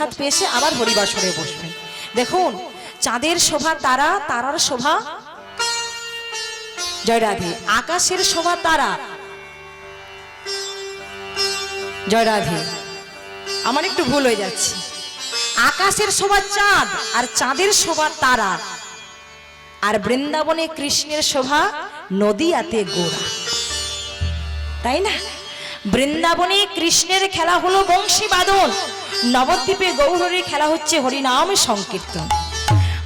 পেয়েছে আবার দেখুন, চাঁদের শোভা তারা, তারার শোভা। জয় রাধে, আকাশের শোভা তারা। জয় রাধে, আমার একটু ভুল হয়ে যাচ্ছে। আকাশের শোভা চাঁদ আর চাঁদের শোভা তারা। আর বৃন্দাবনে কৃষ্ণের শোভা নদীয়াতে গোড়া। তাই না? বৃন্দাবনে কৃষ্ণের খেলা হলো বংশী বাদন নবদ্বীপে গৌরীর খেলা হচ্ছে হরিনাম সংকীর্তন।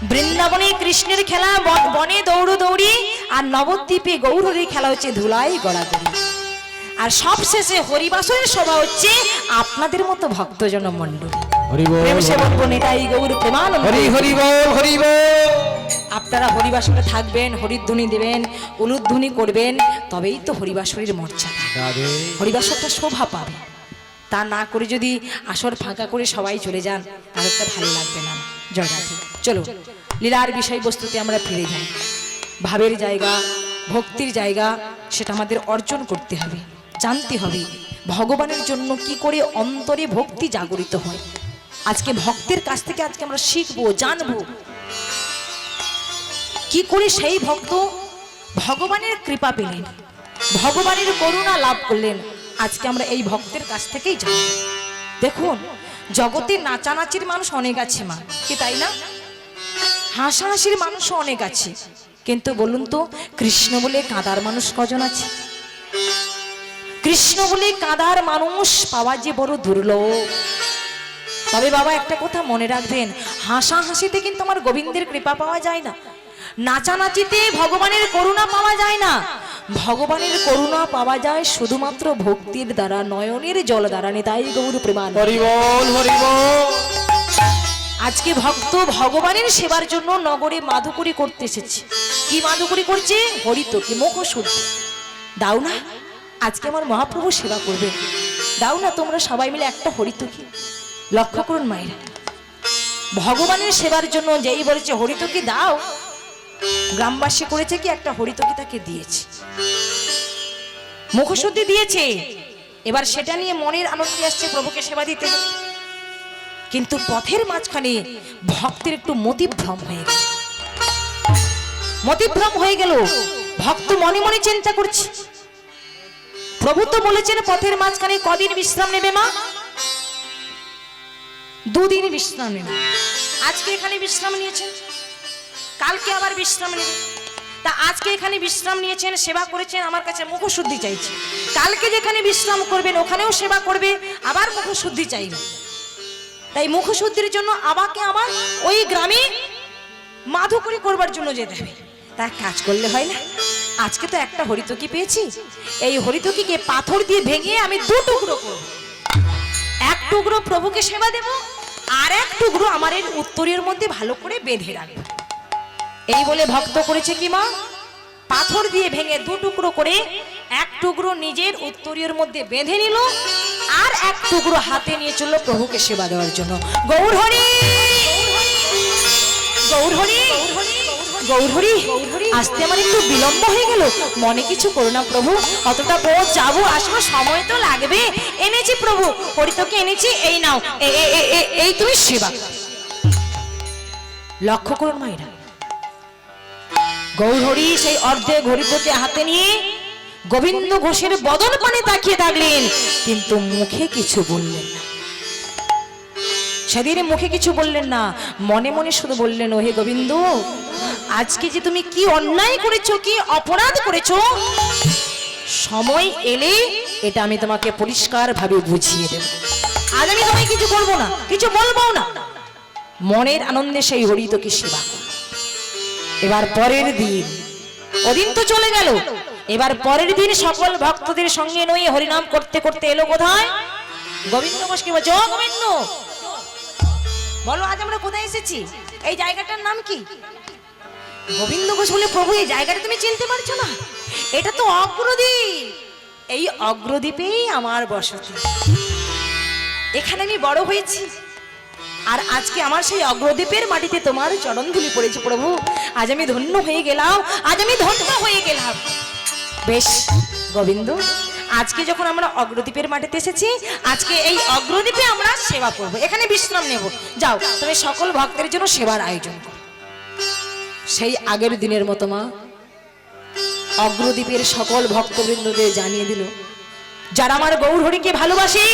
বৃন্দাবনে কৃষ্ণের খেলা বনে দৌড় দৌড়ি আর নবদ্বীপে গৌরীর খেলা হচ্ছে ধুলাই গড়াগড়ি। আর সবশেষে হরিবাসনের সভা হচ্ছে আপনাদের মতো ভক্তজন মণ্ডলী। হরি বল হরি বল হরি বল। আপনারা হরিবাসরে থাকবেন হরিধ্বনি দেবেন উলুধ্বনি করবেন তবেই তো হরিবাসরীর মর্যাদা। হরিবাসরটা শোভা পাবে। তা না করে যদি আসর ফাঁকা করে সবাই চলে যান তাহলে তো ভালো লাগবে না। জয় চলো লীলার বিষয়বস্তুতে আমরা ফিরে যাই। ভাবের জায়গা ভক্তির জায়গা সেটা আমাদের অর্জন করতে হবে জানতে হবে ভগবানের জন্য কি করে অন্তরে ভক্তি জাগরিত হয়। আজকে ভক্তের কাছ থেকে আজকে আমরা শিখব জানব। কি করে সেই ভক্ত ভগবানের কৃপা পেলেন? ভগবানের করুণা লাভ করলেন। আজকে আমরা এই ভক্তের কাছ থেকেই জানি দেখুন, জগতে নাচানাচির মানুষ অনেক আছে মা, কি তাই না? হাসাহাসির মানুষও অনেক আছে। কিন্তু বলুন তো, কৃষ্ণ বলে কাদার মানুষ কজন আছে? কৃষ্ণ বলে কাদার মানুষ পাওয়া যে বড় দুর্লভ। তবে বাবা একটা কথা মনে রাখবেন হাসা হাসিতে কিন্তু আমার গোবিন্দের কৃপা পাওয়া যায় না। নাচানাচিতে ভগবানের করুণা পাওয়া যায় না। ভগবানের করুণা পাওয়া যায় শুধুমাত্র ভক্তির দ্বারা নয়নের জল দ্বারা নেতাই গৌর প্রেমান আজকে ভক্ত ভগবানের সেবার জন্য নগরে মাধুকরী করতে এসেছে। কি মাধুকরী করছে? হরিত কি মুখ শুদ্ধ। দাও না আজকে আমার মহাপ্রভু সেবা করবে দাও না তোমরা সবাই মিলে একটা হরিত কি লক্ষ্য করুন মায়েরা। ভগবানের সেবার জন্য যেই বলেছে হরিতকি দাও। গ্রামবাসী করেছে কি? একটা হরিতকি তাকে দিয়েছে। মুখশুদ্ধি দিয়েছে। এবার সেটা নিয়ে মনের আনন্দে আসছে প্রভুকে সেবা দিতে। কিন্তু পথের মাঝখানে ভক্তের একটু মতিভ্রম হয়ে গেল। মতিভ্রম হয়ে গেল। ভক্ত মনে মনে চিন্তা করছে। প্রভু তো বলেছেন, পথের মাঝখানে কদিন বিশ্রাম নেবে মা? দুদিন বিশ্রাম নেবে। আজকে এখানে বিশ্রাম নিয়েছেন? কালকে আবার বিশ্রাম নেবে। তা আজকে এখানে বিশ্রাম নিয়েছেন, সেবা করেছেন, আমার কাছে মুখশুদ্ধি চাইছে। কালকে যেখানে বিশ্রাম করবেন, ওখানেও সেবা করবে, আবার মুখশুদ্ধি চাইবে। তাই মুখশুদ্ধির জন্য আমাকে আমার ওই গ্রামে মাধুকরী করবার জন্য যেতে হবে। তা কাজ করলে হয় না। আজকে তো একটা হরিতকি পেয়েছি। এই হরিতকিকে পাথর দিয়ে ভেঙে আমি দু টুকরো করব। এক টুকরো প্রভুকে সেবা দেব, আর এক টুকরো আমার এর উত্তরের মধ্যে ভালো করে বেঁধে রাখব। এই বলে ভক্ত করেছে কি মা? পাথর দিয়ে ভেঙে দু টুকরো করে এক টুকরো নিজের উত্তরীয় মধ্যে বেঁধে নিল আর এক টুকরো হাতে নিয়ে চলল প্রভুকে সেবা দেওয়ার জন্য। গৌর হরি! গৌর হরি! গৌর হরি! আসতে আমার একটু বিলম্ব হয়ে গেল। মনে কিছু করো না প্রভু। অতটা পথ যাব, আসব, সময় তো লাগবে। এনেছি প্রভু। হরিতকে এনেছি, এই নাও। এই তুমি সেবা। লক্ষ্য করুন মায়েরা। গৌরহরি সেই অর্ধেক হরিতকে হাতে নিয়ে গোবিন্দ ঘোষের বদন পানে তাকিয়ে থাকলেন, কিন্তু মুখে কিছু বললেন না। সেদিন মুখে কিছু বললেন না, মনে মনে শুধু বললেন, ওহে গোবিন্দ, আজকে যে তুমি কি অন্যায় করেছ, কি অপরাধ করেছ, সময় এলে এটা আমি তোমাকে পরিষ্কার ভাবে বুঝিয়ে দেব। আজ আমি তোমায় কিছু বলব না, কিছু বলব না। মনের আনন্দে সেই হরিতকে সেবা করো। এবার পরের দিন। ওদিন তো চলে গেল। এবার পরের দিন সকল ভক্তদের সঙ্গে নই হরিনাম করতে করতে এলো কোথায়? গোবিন্দ ঘোষকে বলছে, ও গোবিন্দ, বলো আজ আমরা কোথায় এসেছি? এই জায়গাটার নাম কি? গোবিন্দ ঘোষ বলে, প্রভু, এই জায়গাটা তুমি চিনতে পারছ না? এটা তো অগ্রদ্বীপ। এই অগ্রদ্বীপেই আমার বসতি। এখানে আমি বড় হয়েছি। আর আজকে আমার সেই অগ্রদ্বীপের মাটিতে তোমার চরণধুলি পড়েছে প্রভু। আজ আমি ধন্য হয়ে গেলাম, আজ আমি ধন্য হয়ে গেলাম। বেশ, গোবিন্দ, আজকে যখন আমরা অগ্রদ্বীপের মাটিতে এসেছি, আজকে এই অগ্রদ্বীপে আমরা সেবা করব। এখানে বিশ্রাম নেব। যাও, তুমি সকল ভক্তের জন্য সেবার আয়োজন করো। সেই আগের দিনের মতো মা, অগ্রদ্বীপের সকল ভক্তবৃন্দদের জানিয়ে দিল, যারা আমার গৌরহরিকে ভালোবাসে,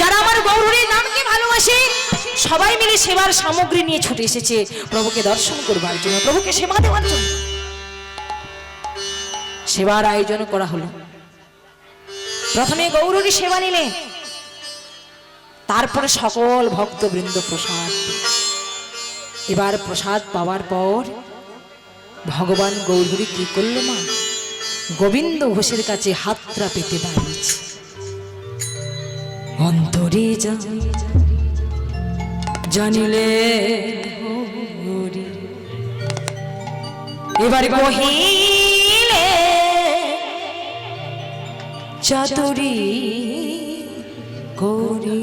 যারা আমার গৌরহরির নামকে ভালোবাসে সবাই মিলে সেবার সামগ্রী নিয়ে ছুটে এসেছে প্রভুকে দর্শন করবার জন্য, প্রভুকে সেবা দেওয়ার জন্য। সেবার আয়োজন করা হলো। প্রথমে গৌরী সেবা নিলে, তারপরে সকল ভক্তবৃন্দ প্রসাদ। এবার প্রসাদ পাওয়ার পর ভগবান গৌরী কি করল মা? গোবিন্দ ঘোষের কাছে হাতটা পেতে দাঁড়িয়েছে অন্তরে যা জানিলে। এবার কহিলে চাতুরি করি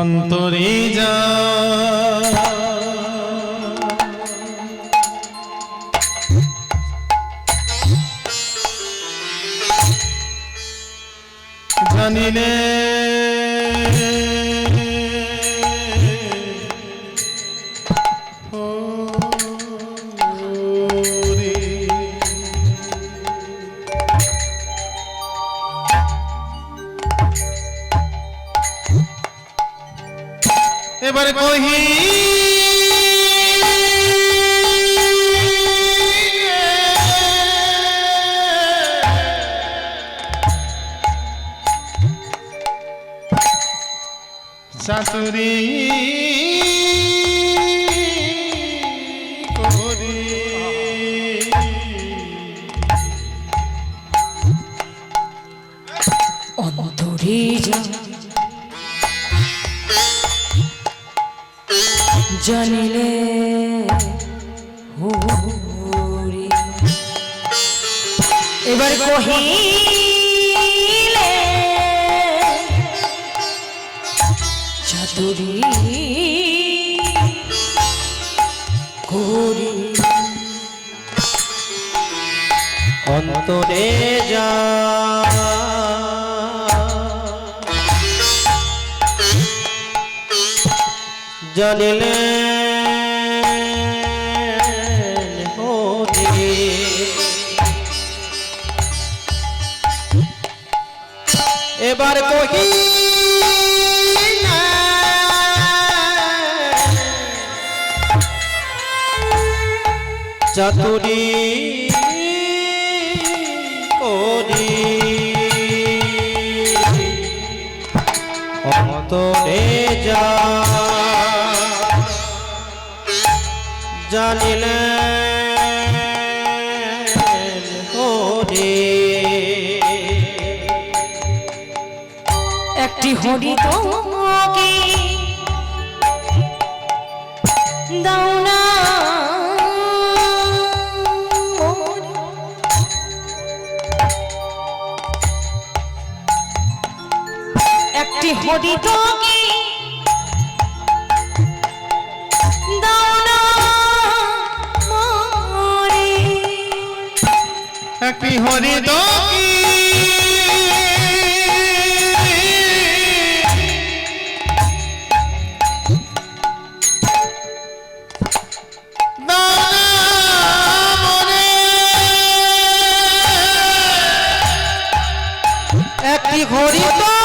অন্তরে যা জানিলে এবার এবার কহিলে চাতুরি করি। অন্তরে যা। জানিলে এবার কহি চাতুরি করি অন্তরে যা হরি তোমাকে দাও না একটি হরি মোরে। একটি হরি দকি একটি ঘড়ি দকি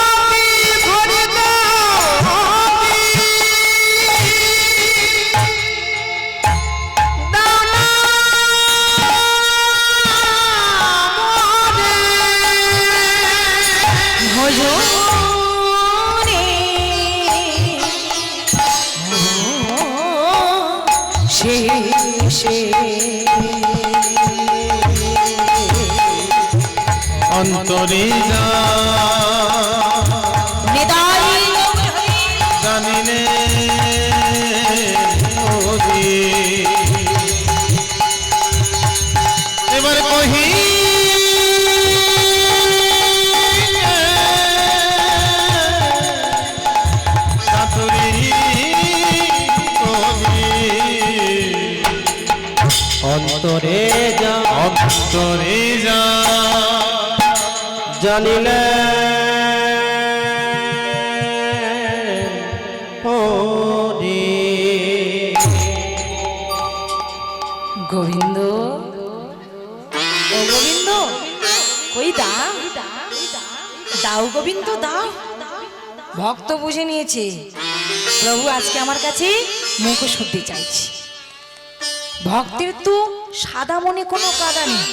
অন্তরে যা। হরি এবার কহি অন্তরে যা। অন্তরে জানিলে। গোবিন্দ। ও গোবিন্দ, কই দাও দাও গোবিন্দ, দাও। ভক্ত বুঝে নিয়েছে। প্রভু আজকে আমার কাছে মুখ শুদ্ধি চাইছে। ভক্তের তো সাদা মনে কোনো কাদা নেই।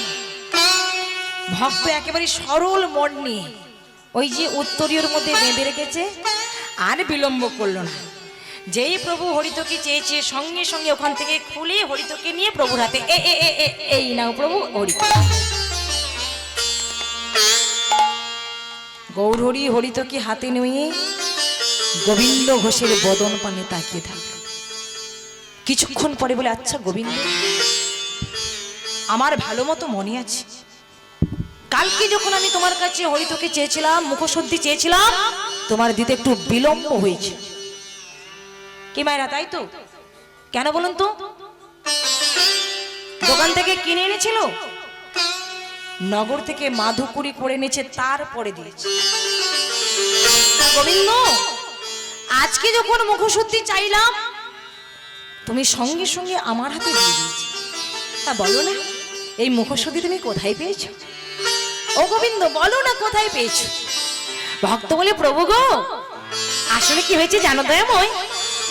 ভক্ত একেবারে সরল মন নিয়ে ওই যে উত্তরীয়র মধ্যে বেঁধে রেখেছে, আর বিলম্ব করল না। যেই প্রভু হরিতকে চেয়েছে, সঙ্গে সঙ্গে ওখান থেকে খুলে হরিতকে নিয়ে প্রভুর হাতে, এ এ এ এই নাও প্রভু, হরিত। গৌরহরি হরিতকে হাতে নিয়ে গোবিন্দ ঘোষের বদন পানে তাকিয়ে থাকল। কিছুক্ষণ পরে বলে আচ্ছা গোবিন্দ, আমার ভালো মতো মনে আছে। কালকে যখন আমি তোমার কাছে হরিতকে চেয়েছিলাম, মুখশুদ্ধি চেয়েছিলাম, তোমার দিতে একটু বিলম্ব হয়েছে। কি মায়েরা, তাই তো? কেন বলুন তো? দোকান থেকে কিনে এনেছিল? নগর থেকে মাধুকুরি করে এনেছে, তারপরে দিয়েছে। গোবিন্দ, আজকে যখন মুখশুদ্ধি চাইলাম, তুমি সঙ্গে সঙ্গে আমার হাতে দিয়ে দিয়েছি। তা বলো না, এই মুখশুদ্ধি তুমি কোথায় পেয়েছ? ও গোবিন্দ, বলো না কোথায় পেয়েছ? ভক্ত বলে, প্রভু গো, আসলে কি হয়েছে জানো দয়াময়?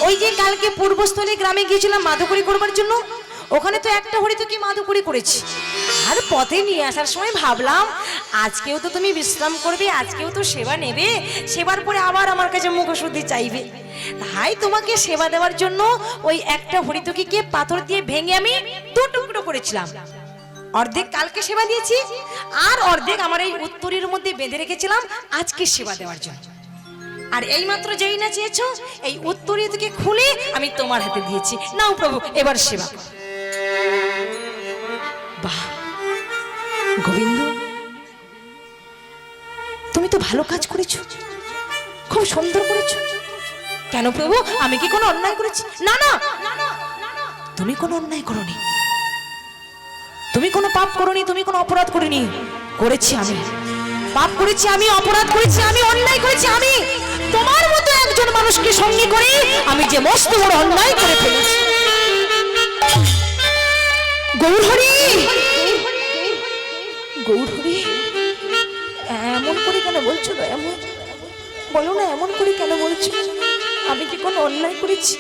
ওই যে কালকে পূর্বস্থলে গ্রামে গিয়েছিলাম মাধুকরি করবার জন্য, ওখানে তো একটা হরি তো কি মাধুকরি করেছি। আর পথে নিয়ে আসার সময় ভাবলাম, আজকেও তো তুমি বিশ্রাম করবে, আজকেও তো সেবা নেবে, সেবার পরে আবার আমার কাছে মুখশুদ্ধি চাইবে। তাই তোমাকে সেবা দেওয়ার জন্য ওই একটা হরিতকিকে পাথর দিয়ে ভেঙে আমি দু টুকরো করেছিলাম। অর্ধেক কালকে সেবা দিয়েছি, আর অর্ধেক আমার এই উত্তরের মধ্যে বেঁধে রেখেছিলাম আজকে সেবা দেওয়ার জন্য। আর এই মাত্র যেই না চেয়েছো, এই উত্তরীয় থেকে খুলে আমি তোমার হাতে দিয়েছি। নাও প্রভু, এবার সেবা গোবিন্দ, তুমি তো ভালো কাজ করেছ, খুব সুন্দর করেছ। কেন প্রভু, আমি কি কোনো অন্যায় করেছি? না না, তুমি কোনো অন্যায় করনি। তুমি কোনো পাপ করনি, তুমি কোনো অপরাধ করিনি। করেছি আমি। পাপ করেছি আমি, অপরাধ করেছি আমি, অন্যায় করেছি আমি। তোমার মতো একজন মানুষকে সঙ্গী করে আমি যে মস্ত বড় অন্যায় করে ফেলেছি। গৌরহরি গৌরহরি এমন করে কেন বলছো এমন বলো না, এমন করে কেন বলছো? আমি কি কোনো অন্যায় করেছি?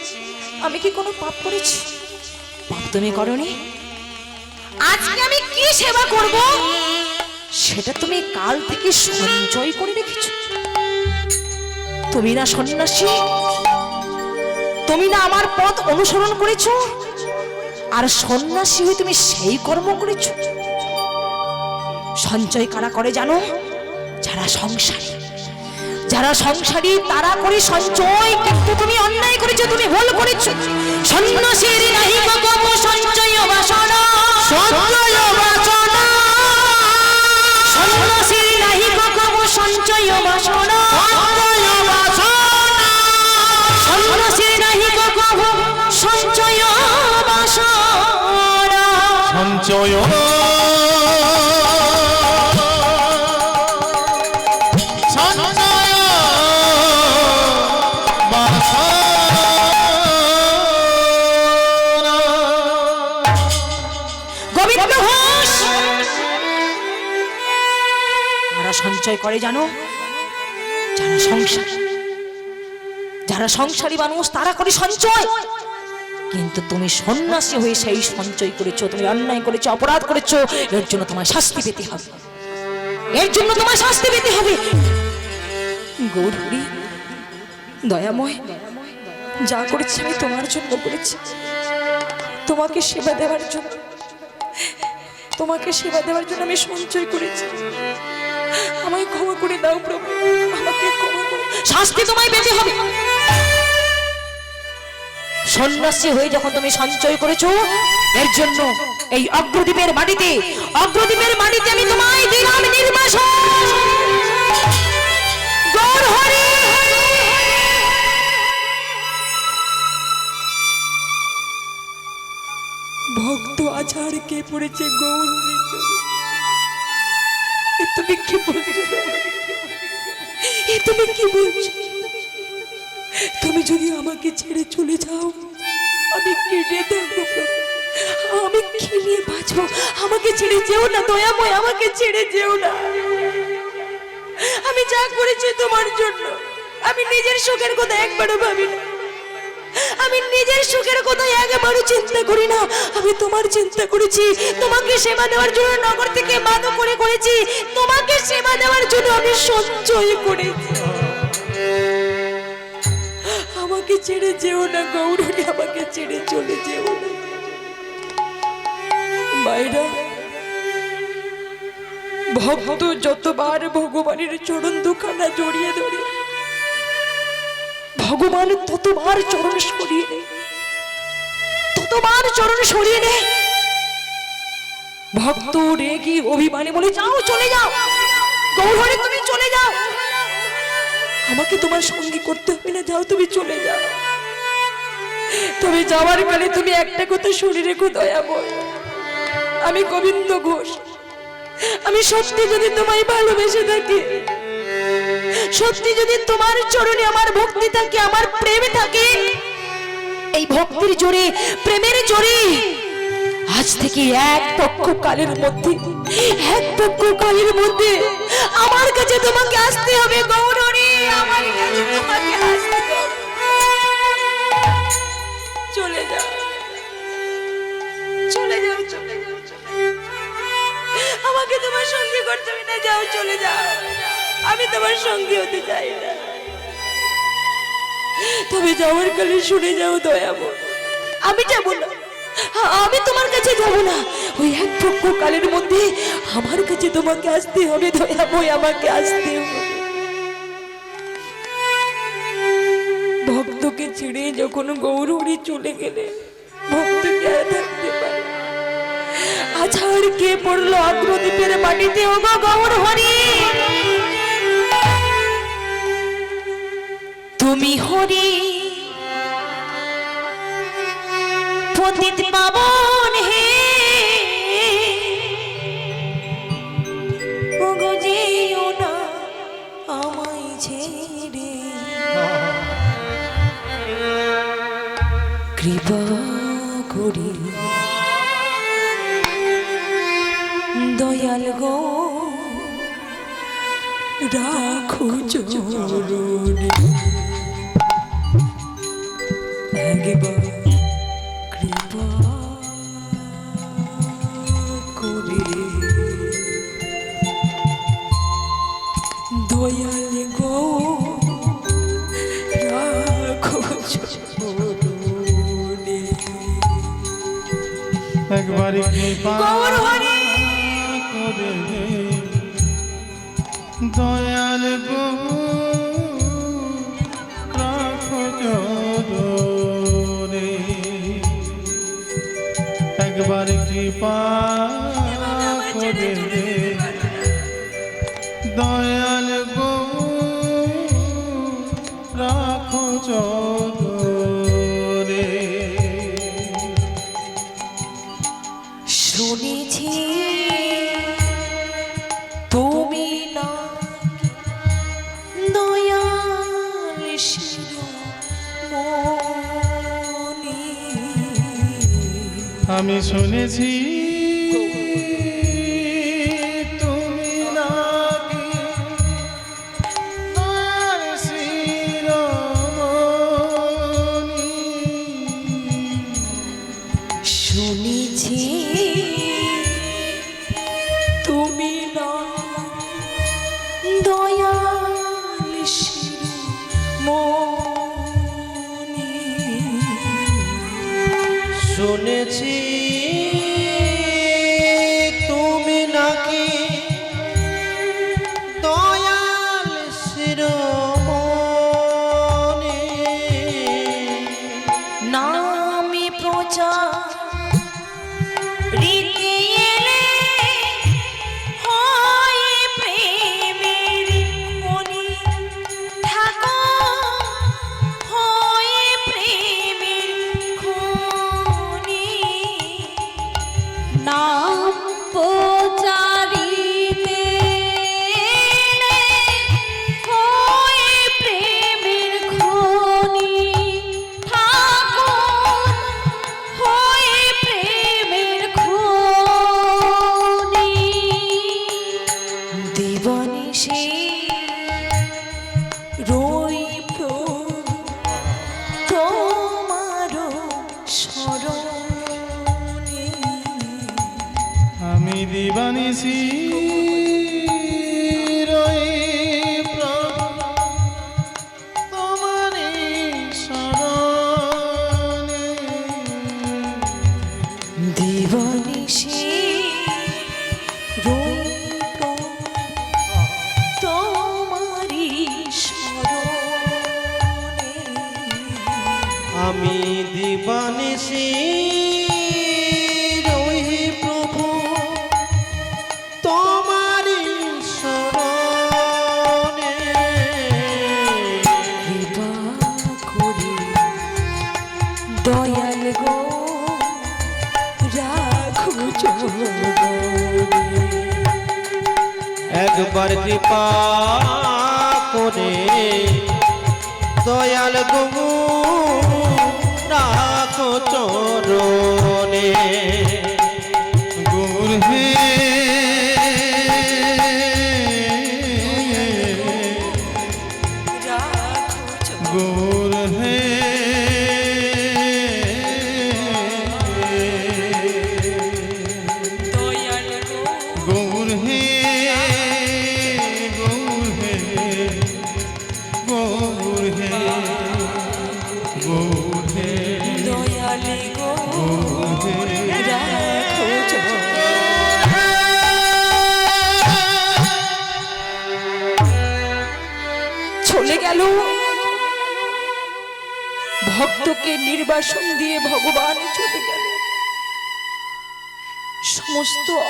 আমি কি কোনো পাপ করেছি? পাপ তুমি করনি? আজকে আমি কি সেবা করব? সেটা তুমি কাল থেকে সঞ্চয় করে রেখেছ। তুমি না সন্ন্যাসী, তুমি না আমার পথ অনুসরণ করেছ, আর সন্ন্যাসী হয়ে তুমি সেই কর্ম করেছ। সঞ্চয় কারা করে জানো? যারা সংসারী। যারা সংসারী, তারা করে সঞ্চয়। কিন্তু তুমি অন্যায় করেছ, তুমি ভুল করেছ। সন্ন্যাসীর নাহি সঞ্চয় বাসনা সঞ্চয় যারা সঞ্চয় করে জানো? যারা সংসার, যারা সংসারী মানুষ, তারা করে সঞ্চয়। কিন্তু তুমি সন্ন্যাসী হয়ে সেই সঞ্চয় করেছ, তুমি অন্যায় করেছ, অপরাধ করেছ, এর জন্য তোমায় শাস্তি পেতে হবে। এর জন্য তোমায় শাস্তি পেতে হবে। গৌরী দয়াময়, যা করেছি আমি তোমার জন্য করেছি। তোমাকে সেবা দেওয়ার জন্য, তোমাকে সেবা দেওয়ার জন্য আমি সঞ্চয় করেছি। আমায় ক্ষমা করে দাও প্রভু। আমাকে শাস্তি তোমায় পেতে হবে। সন্ন্যাসী হয়ে যখন তুমি সঞ্চয় করেছ এর জন্য এই অগ্রদ্বীপের মাটিতে অগ্রদ্বীপের মাটিতে আমি তোমায় দিলাম নির্বাসন। গৌর হরি ভক্ত আচারকে পড়েছে গৌর। তুমি কি বলছো? তুমি কি বলছো? তুমি যদি আমাকে ছেড়ে চলে যাও, আমি কেটে থাকব আমি কি নিয়ে বাঁচবো। আমাকে ছেড়ে যেও না দয়াময় আমাকে ছেড়ে যেও না। আমি যা করেছি তোমার জন্য, আমি নিজের সুখের কথা একবারও ভাবি না আমি নিজের সুখের কথা একবারও চিন্তা করি না। আমি তোমার চিন্তা করেছি। তোমাকে সেবা দেওয়ার জন্য নগর থেকে বাধা করে করেছি। তোমাকে সেবা দেওয়ার জন্য আমি সঞ্চয় করেছি। আমাকে ছেড়ে যেও না গৌরী আমাকে ছেড়ে চলে যেও না। ভক্ত যতবার ভগবানের চরণ দুখানা জড়িয়ে ধরে ভগবান ততবার চরণ সরিয়ে নেয় ততবার চরণ সরিয়ে নেয় ভক্ত রেগি অভিমানে বলে, যাও, চলে যাও। গৌহরে তুমি চলে যাও। আমাকে তোমার সঙ্গী করতে হবে না, যাও, তুমি চলে যাও। তবে যাওয়ার কালে তুমি একটা কথা শুনে রেখো দয়াময় আমি গোবিন্দ ঘোষ। আমি সত্যি যদি তোমায় ভালোবেসে থাকি সত্যি যদি তোমার চরণে আমার ভক্তি থাকে, আমার প্রেম থাকে, এই ভক্তির জোরে, প্রেমের জোরে, আজ থেকে এক পক্ষ কালের মধ্যে, এক পক্ষ কালের মধ্যে আমার কাছে তোমাকে আসতে হবে গৌরী আমার চলে যাও। চলে যাও চলে যাও আমাকে তোমার সঙ্গে করতে না যাও, চলে যাও। আমি তোমার সঙ্গে হতে চাই না। তবে যাওয়ার কালে শুনে যাও দয়াবো আমি যাব না। আ- আমি তোমার কাছে যাব না। ওই এক পক্ষ কালের মধ্যে আমার কাছে তোমাকে আসতে হবে দয়াবই আমাকে আসতে হবে। ভক্তকে ছেড়ে যখন গৌরহরি চলে গেলে ভক্তকে আর থাকতে পারে আছাড় কে পড়ল অগ্রদীপের মাটিতে ও গৌর হরি তুমি হরি। পতিত পাবন হে। না ছেড়ে। করি। দয়াল গো রাখো চরণে। একবার কৃপা করে। দয়াল গো রাখো একবার কৃপা আমি শুনেছি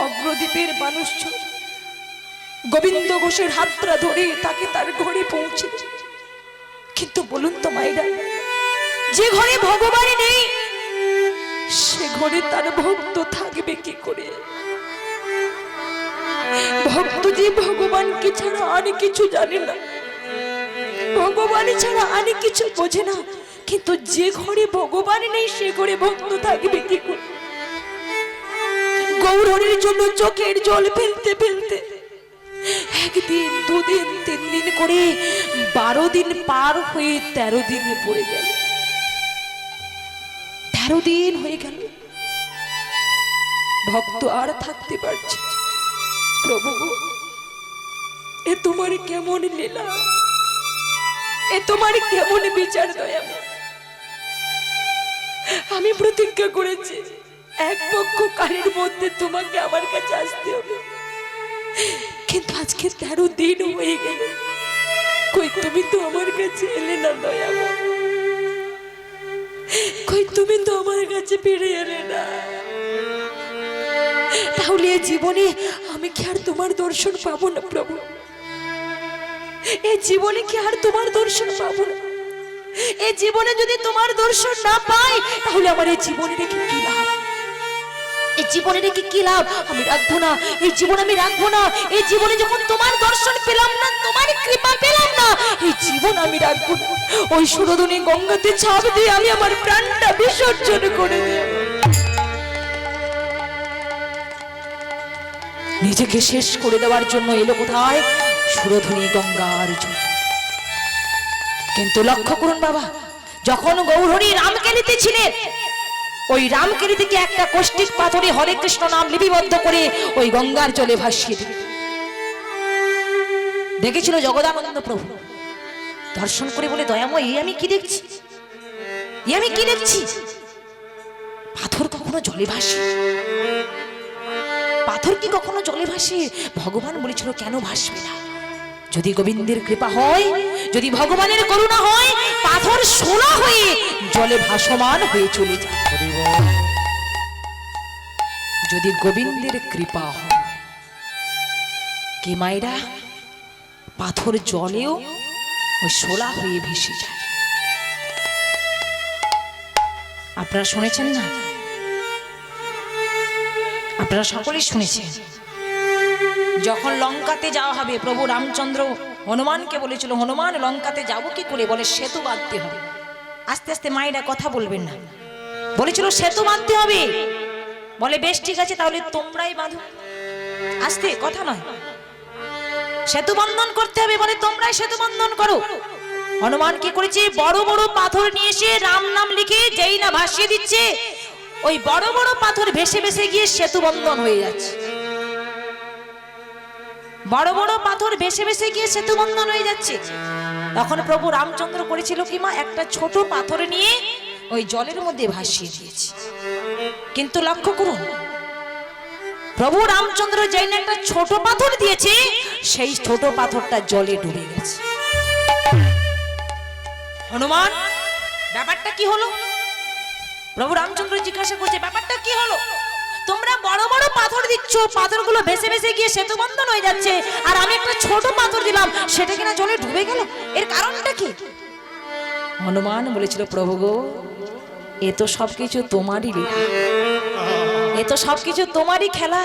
অগ্রদ্বীপের মানুষ গোবিন্দ ঘোষের হাতটা ধরে তাকে তার ঘরে পৌঁছে। কিন্তু বলুন তো মায়েরা, যে ঘরে ভগবান নেই, সে ঘরে তার ভক্ত থাকবে কি করে? ভক্ত যে ভগবানকে ছাড়া আর কিছু জানে না। ভগবান ছাড়া আর কিছু বোঝে না। কিন্তু যে ঘরে ভগবান নেই, সে ঘরে ভক্ত থাকবে কি করে? গৌরণের জন্য চোখের জল ফেলতে ফেলতে একদিন, দুদিন তিন দিন করে বারো দিন পার হয়ে তেরো দিনে পড়ে গেল। তেরো দিন হয়ে গেল। ভক্ত আর থাকতে পারছে প্রভু, এ তোমার কেমন লীলা? এ তোমার কেমন বিচার দয়া? আমি প্রতিজ্ঞা করেছি এক পক্ষ কালের মধ্যে তোমাকে আমার কাছে আসতে হবে। কিন্তু আজকে তেরো দিন হয়ে গেল। কই তুমি তো আমার কাছে এলে না, দয়া কই তুমি তো আমার কাছে ফিরে এলে না। তাহলে এই জীবনে আমি কি আর তোমার দর্শন পাবো না, প্রভু? এই জীবনে কি আর তোমার দর্শন পাবো না? এই জীবনে যদি তোমার দর্শন না পাই, তাহলে আমার এই জীবনে রেখে কি এই জীবনে রেখে কি লাভ? আমি রাখব না। এই জীবন আমি রাখব না। এই জীবনে যখন তোমার দর্শন পেলাম না, তোমার কৃপা পেলাম না এই জীবন আমি রাখব ওই সুরধনী গঙ্গাতে ছাপ দিয়ে আমি আমার প্রাণটা বিসর্জন করে নিজেকে শেষ করে দেওয়ার জন্য এলো কোথায়? সুরধনী গঙ্গার জল। কিন্তু লক্ষ্য করুন বাবা, যখন গৌরহরি রামকেলিতে ছিলেন ওই রামকেলি থেকে একটা কষ্টিক পাথরে হরে কৃষ্ণ নাম লিপিবদ্ধ করে ওই গঙ্গার জলে ভাসিয়ে দিল। দেখেছিল জগদানন্দ প্রভু। দর্শন করে বলে, দয়াময় আমি কি দেখছি? আমি কি দেখছি? পাথর কখনো জলে ভাসে? পাথর কি কখনো জলে ভাসে? ভগবান বলেছিল, কেন ভাসবে না? যদি গোবিন্দের কৃপা হয়, যদি ভগবানের করুণা হয়, পাথর সোনা হয়ে জলে ভাসমান হয়ে চলে যদি গোবিন্দের কৃপা হয়, কি মায়েরা, পাথর জলেও ওই সোলা হয়ে ভেসে যায়। আপনারা শুনেছেন না? আপনারা সকলেই শুনেছেন। যখন লঙ্কাতে যাওয়া হবে, প্রভু রামচন্দ্র হনুমানকে বলেছিল, হনুমান, লঙ্কাতে যাব কি করে? বলে, সেতু বাঁধতে হবে। আস্তে আস্তে মায়েরা কথা বলবেন না। বলেছিল, সেতু বাঁধতে হবে? বলে, বেশ, ঠিক আছে, তাহলে তোমরাই বাঁধো। আস্তে, কথা নয়। সেতু বন্ধন করতে হবে বলে, তোমরাই সেতু বন্ধন করো। হনুমান কি করেছে? বড় বড় পাথর নিয়ে এসে রাম নাম লিখে, যেই না ভাসিয়ে দিচ্ছে, ওই বড় বড় পাথর ভেসে ভেসে গিয়ে সেতু বন্ধন হয়ে যাচ্ছে। বড় বড় পাথর ভেসে ভেসে গিয়ে সেতু বন্ধন হয়ে যাচ্ছে। তখন প্রভু রামচন্দ্র করেছিল কি মা? একটা ছোট পাথর নিয়ে ওই জলের মধ্যে ভাসিয়ে দিয়েছে। কিন্তু লক্ষ্য করুন, প্রভু রামচন্দ্র যেই না একটা ছোট পাথর দিয়েছে, সেই ছোট পাথরটা জলে ডুবে গেছে। হনুমান, ব্যাপারটা কি হলো? প্রভু রামচন্দ্র জিজ্ঞাসা করছে, ব্যাপারটা কি হলো? তোমরা বড় বড় পাথর দিচ্ছ, পাথরগুলো ভেসে ভেসে গিয়ে সেতু বন্ধন হয়ে যাচ্ছে। আর আমি একটা ছোট পাথর দিলাম, সেটা কিনা জলে ডুবে গেল? এর কারণটা কি? হনুমান বলেছিল, প্রভু গো, এ তো সবকিছু তোমারই এ তো সবকিছু তোমারই খেলা।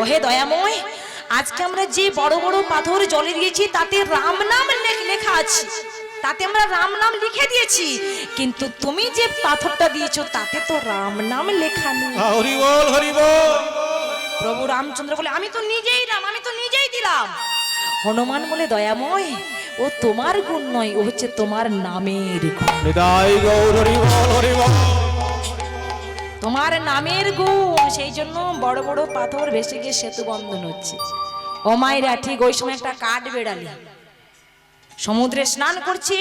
ওহে দয়াময়, আজকে আমরা যে বড় বড় পাথর জলে দিয়েছি, তাতে রাম নাম লেখা আছে। তাতে আমরা রাম নাম লিখে দিয়েছি। কিন্তু তুমি যে পাথরটা দিয়েছ তাতে তো রাম নাম লেখা নেই। হরি বল হরি বল। প্রভু রামচন্দ্র বলে আমি তো নিজেই রাম আমি তো নিজেই দিলাম। হনুমান বলে দয়াময় ও তোমার গুণ নয় ও হচ্ছে তোমার নামের তোমার নামের গুণ সেই জন্য বড় বড় পাথর ভেসে গিয়ে সেতু বন্ধন হচ্ছে। ও মায়েরা ঠিক ওই সময় একটা কাঠ বেড়ালি। সমুদ্রে স্নান করছে,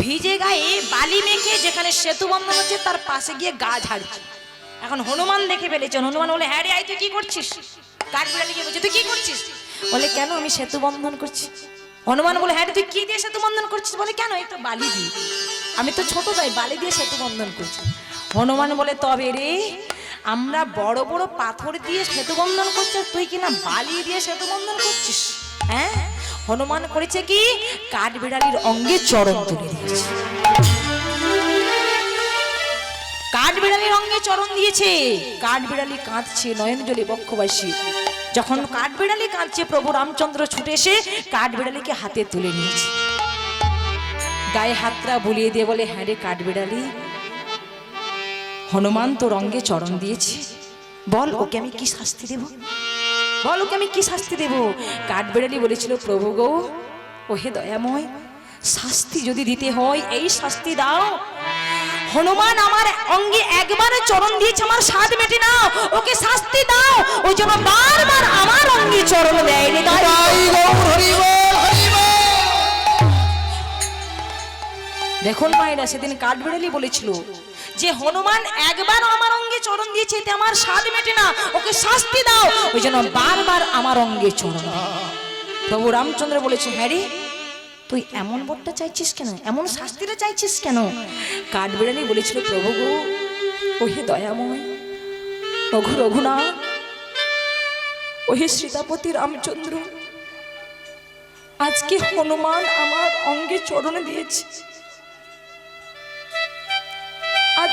ভিজে গায়ে বালি মেখে যেখানে সেতু বন্ধন হচ্ছে, তার পাশে গিয়ে গা ঝাড়ছে। এখন হনুমান দেখে ফেলেছেন। হনুমান বলে হ্যাঁ রে, আই, তুই কি করছিস? কাঠ বেড়ালি কি বলছে, তুই কি করছিস? বলে, কেন আমি সেতু বন্ধন করছি? হনুমান বলে হ্যাঁ তুই কি দিয়ে সেতু বন্ধন করছিস? বলে, কেন, এই তো বালি দিয়ে আমি তো ছোট ভাই বালি দিয়ে সেতু বন্ধন করছি। হনুমান বলে, তবে রে, আমরা বড় বড় পাথর দিয়ে সেতু বন্ধন করছি তুই কিনা বালি দিয়ে সেতু বন্ধন করছিস? হ্যাঁ? হনুমান করেছে কি? কাঠ বিড়ালির অঙ্গে চরণ তুলে দিয়েছে। কাঠ বিড়ালির অঙ্গে চরণ দিয়েছে। কাঠ বিড়ালি কাঁদছে, নয়নজলি বক্ষবাসী। যখন কাঠ বিড়ালি কাঁদছে, প্রভু রামচন্দ্র ছুটে এসে কাঠ বিড়ালিকে হাতে তুলে নিয়েছে। গায়ে হাতটা বুলিয়ে দিয়ে বলে হ্যাঁ রে কাঠ বিড়ালি হনুমান তোর অঙ্গে চরণ দিয়েছে। বল, ওকে আমি কি শাস্তি দেব? বল কি আমি কি শাস্তি দেব? কাঠবেড়ালি বলেছিল প্রভু গৌ ওহে দয়াময় শাস্তি যদি দিতে হয় এই শাস্তি দাও। হনুমান আমার অঙ্গে একবার চরণ দিয়েছে আমার স্বাদ মেটে না। ওকে শাস্তি দাও। ওই জন্য বারবার আমার অঙ্গে চরণ দেয় রে দেখুন মায়েরা, সেদিন কাঠবিড়ালি বলেছিল যে, হনুমান একবার আমার অঙ্গে চরণ দিয়েছে, এতে আমার স্বাদ মেটে না, ওকে শাস্তি দাও। ওই জন্য বারবার আমার অঙ্গে চরণ প্রভু রামচন্দ্র বলেছে হ্যাঁ রে, তুই এমন বরটা চাইছিস কেন? এমন শাস্তিটা চাইছিস কেন? কাঠবিড়ালি বলেছিল, প্রভু গো, ওহে দয়াময় রঘু রঘুনাথ, ওহে সীতাপতি রামচন্দ্র, আজকে হনুমান আমার অঙ্গে চরণ দিয়েছে।